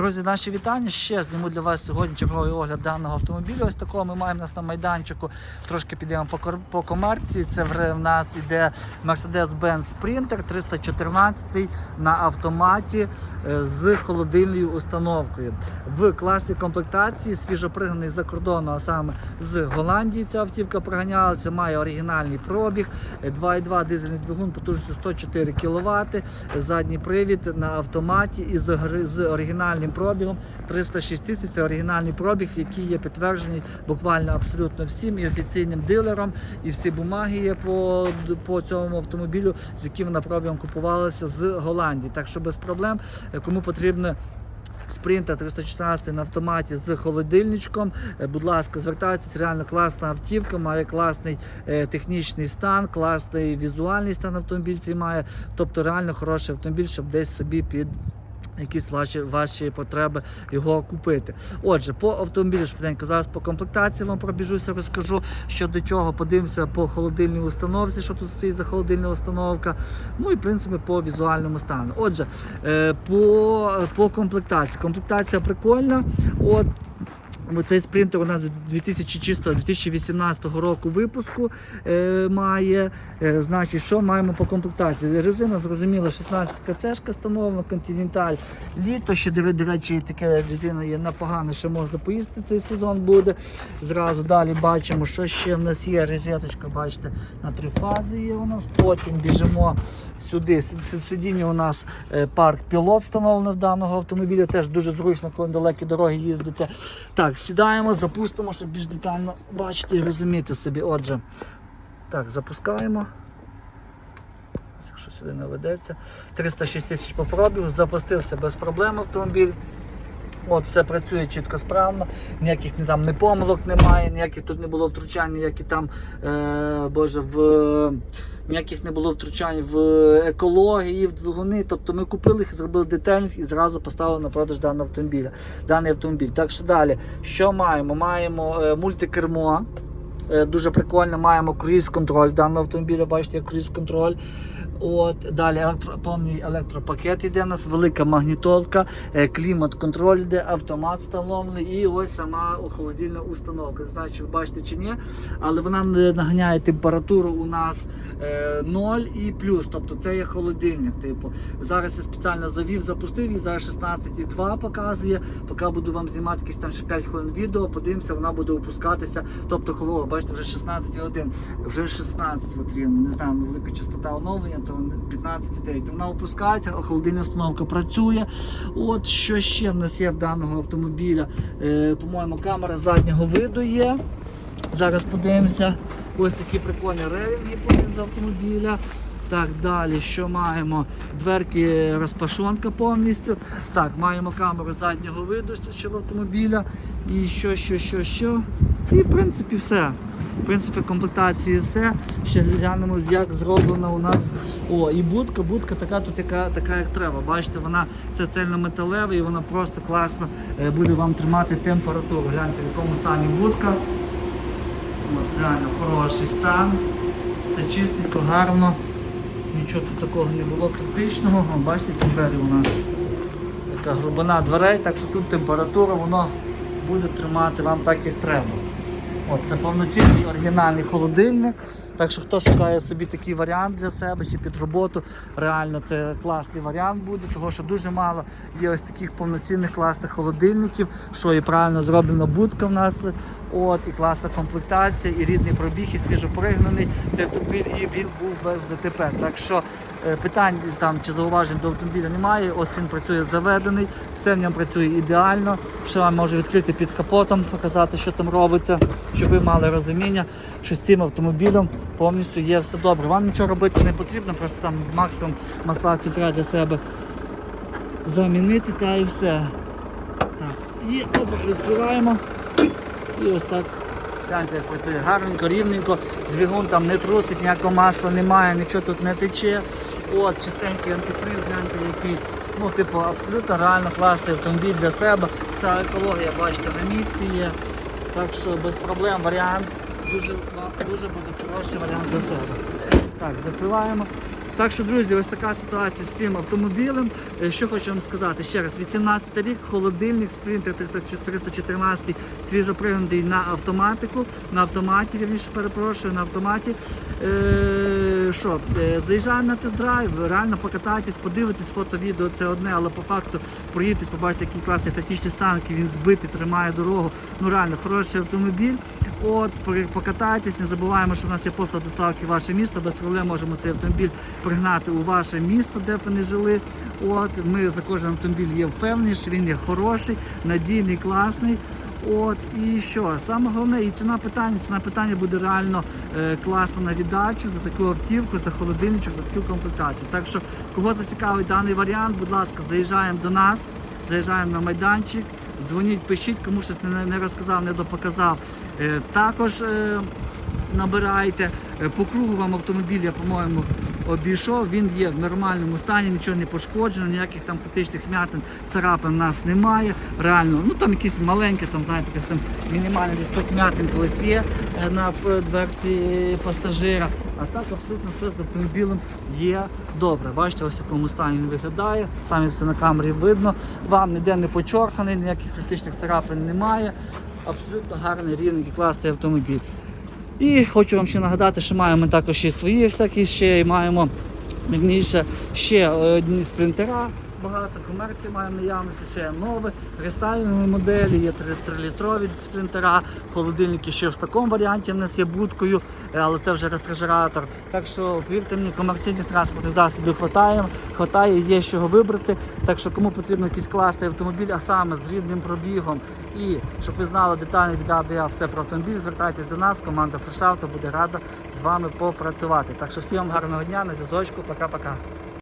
Друзі, наші вітання. Ще зніму для вас сьогодні черговий огляд даного автомобіля. Ось такого ми маємо нас на майданчику. Трошки підемо по, по комерції. Це в нас іде Mercedes-Benz Sprinter 314 на автоматі е, з холодильною установкою. В класі комплектації свіжопригнаний за кордону, а саме з Голландії ця автівка приганялася, має оригінальний пробіг, е, 2,2 дизельний двигун потужністю 104 кВт, задній привід на автоматі і з, гри- оригінальним пробігом 306 тисяч. Це оригінальний пробіг, який є підтверджений буквально абсолютно всім і офіційним дилером, і всі бумаги є по, по цьому автомобілю, з яким вона пробігом купувалася з Голландії. Так що без проблем, кому потрібно. Спринта 314 на автоматі з холодильничком. Е, Будь ласка, звертайтеся, реально класна автівка, має класний е, технічний стан, класний візуальний стан автомобіль цей має. Тобто реально хороший автомобіль, щоб десь собі під якісь ваші, ваші потреби його купити. Отже, по автомобілю швиденько зараз по комплектації вам пробіжуся, розкажу, що до чого. Подивимося по холодильній установці, що тут стоїть за холодильна установка. Ну і в принципі по візуальному стану. Отже, е, по, по комплектації. Комплектація прикольна. От Цей спринтер у нас 2018 року випуску е, має. Е, значить, що маємо по комплектації? Резина, зрозуміло, 16 кцшка встановлена, континенталь літо. Ще до, речі, таке резина є непогана, що можна поїздити цей сезон буде. Зразу далі бачимо, що ще в нас є. Резеточка, бачите, на три фази є у нас. Потім біжимо сюди. Си- си- Сидіння у нас е, парк пілот встановлено в даного автомобіля. Теж дуже зручно, коли на далекі дороги їздите. Так, сідаємо, запустимо, щоб більш детально бачити і розуміти собі. Отже, так, запускаємо. Якщо сюди не ведеться. 306 тисяч по запустився без проблем автомобіль. От, все працює чітко справно, ніяких ні, там, ні помилок немає, ніяких тут не було втручань, ніякі там, е, боже, в, ніяких не було втручань в екології, в двигуни. Тобто ми купили їх, зробили детельних і зразу поставили на продаж даного автомобіля. Даний автомобіль. Так що далі, що маємо? Маємо е, мультикермо. Е, Дуже прикольно, маємо круїз-контроль даного автомобіля, бачите, як круїз-контроль. От, далі електро, повний електропакет йде у нас, велика магнітолка, е, клімат-контроль йде, автомат встановлений і ось сама холодильна установка. Не знаю, чи ви бачите чи ні, але вона наганяє температуру у нас е, 0 і плюс. Тобто це є холодильник. Типу. Зараз я спеціально завів, запустив і зараз 16,2 показує. Поки буду вам знімати якісь там ще 5 хвилин відео, подивимося, вона буде опускатися. Тобто холодно, бачите, вже 16,1, вже 16 потрібно. Не знаю, велика частота оновлення, то 15,9. То Вона опускається, холодильна установка працює. От що ще в нас є в даного автомобіля. Е, по-моєму, камера заднього виду є. Зараз подивимося. Ось такі прикольні релінги понизу автомобіля. Так, далі, що маємо? Дверки розпашонка повністю. Так, маємо камеру заднього виду ще в автомобіля. І що, що, що, що. І в принципі все. В принципі, комплектації все. Ще глянемо, як зроблена у нас. О, і будка, будка така тут, яка, така, як треба. Бачите, вона це цельнометалева і вона просто класно е, буде вам тримати температуру. Гляньте, в якому стані будка. От, реально хороший стан. Все чистенько, гарно. Нічого тут такого не було критичного. О, бачите, які двері у нас. Яка грубина дверей, так що тут температура воно буде тримати вам так, як треба. От, це повноцінний оригінальний холодильник. Так що хто шукає собі такий варіант для себе чи під роботу, реально це класний варіант буде, тому що дуже мало є ось таких повноцінних класних холодильників, що і правильно зроблена будка в нас, от, і класна комплектація, і рідний пробіг, і свіжопригнаний цей автомобіль, і він був без ДТП. Так що е, питань там чи зауважень до автомобіля немає. Ось він працює заведений, все в ньому працює ідеально. Ще вам можу відкрити під капотом, показати, що там робиться, щоб ви мали розуміння, що з цим автомобілем повністю є все добре. Вам нічого робити не потрібно, просто там максимум масла фільтра для себе замінити та і все. Так, і опа, відкриваємо. І ось так. Гляньте, як працює гарненько, рівненько, двигун там не трусить, ніякого масла немає, нічого тут не тече. От, чистенький антифриз, гляньте, який. Ну, типу, абсолютно реально класний автомобіль для себе. Вся екологія, бачите, на місці є. Так що без проблем варіант дуже, дуже буде хороший варіант для себе. Так, закриваємо. Так що, друзі, ось така ситуація з цим автомобілем. Е, Що хочу вам сказати ще раз: 18 рік, холодильник, спринтер 314, свіжопригнаний на автоматику, на автоматі, вірніше перепрошую, на автоматі. Е, що, е, заїжджаємо на тест-драйв, реально покатайтесь, подивитесь фото, відео це одне, але по факту проїдьтесь, побачите, який класний технічний стан, який він збитий, тримає дорогу. Ну реально хороший автомобіль. От, покатайтесь, не забуваємо, що в нас є послуга доставки в ваше місто. Без проблем можемо цей автомобіль пригнати у ваше місто, де б ви не жили. От, ми за кожен автомобіль є впевнені, що він є хороший, надійний, класний. От і що саме головне, і ціна питання. Ціна питання буде реально е, класна на віддачу за таку автівку, за холодильничок, за таку комплектацію. Так що, кого зацікавить даний варіант, будь ласка, заїжджаємо до нас, заїжджаємо на майданчик, дзвоніть, пишіть, кому щось не, не розказав, не допоказав. Е, також е, набирайте. Е, По кругу вам автомобіль, я, по-моєму, обійшов. Він є в нормальному стані, нічого не пошкоджено, ніяких там критичних м'ятин, царапин у нас немає. Реально, ну там якісь маленькі, там, знаєте, якісь там мінімальний лісток м'ятин колись є е, на дверці пасажира. А так абсолютно все з автомобілем є добре. Бачите, ось в якому стані він виглядає. Самі все на камері видно. Вам ніде не почорханий, ніяких критичних царапин немає. Абсолютно гарний, рівненький, класний автомобіль. І хочу вам ще нагадати, що маємо також і свої всякі ще і маємо вірніше, ще одні спринтера. Багато комерції маємо наявності, ще є нові, рестайлінгові моделі, є 3-літрові спринтера, холодильники ще в такому варіанті в нас є будкою, е, але це вже рефрижератор. Так що, повірте мені, комерційних транспортних засобів хватає, хватає, є чого вибрати. Так що кому потрібен якийсь класний автомобіль, а саме з рідним пробігом. І щоб ви знали детально від А Я все про автомобіль, звертайтесь до нас, команда Фрешавто буде рада з вами попрацювати. Так що всім вам гарного дня, на зв'язочку, пока-пока.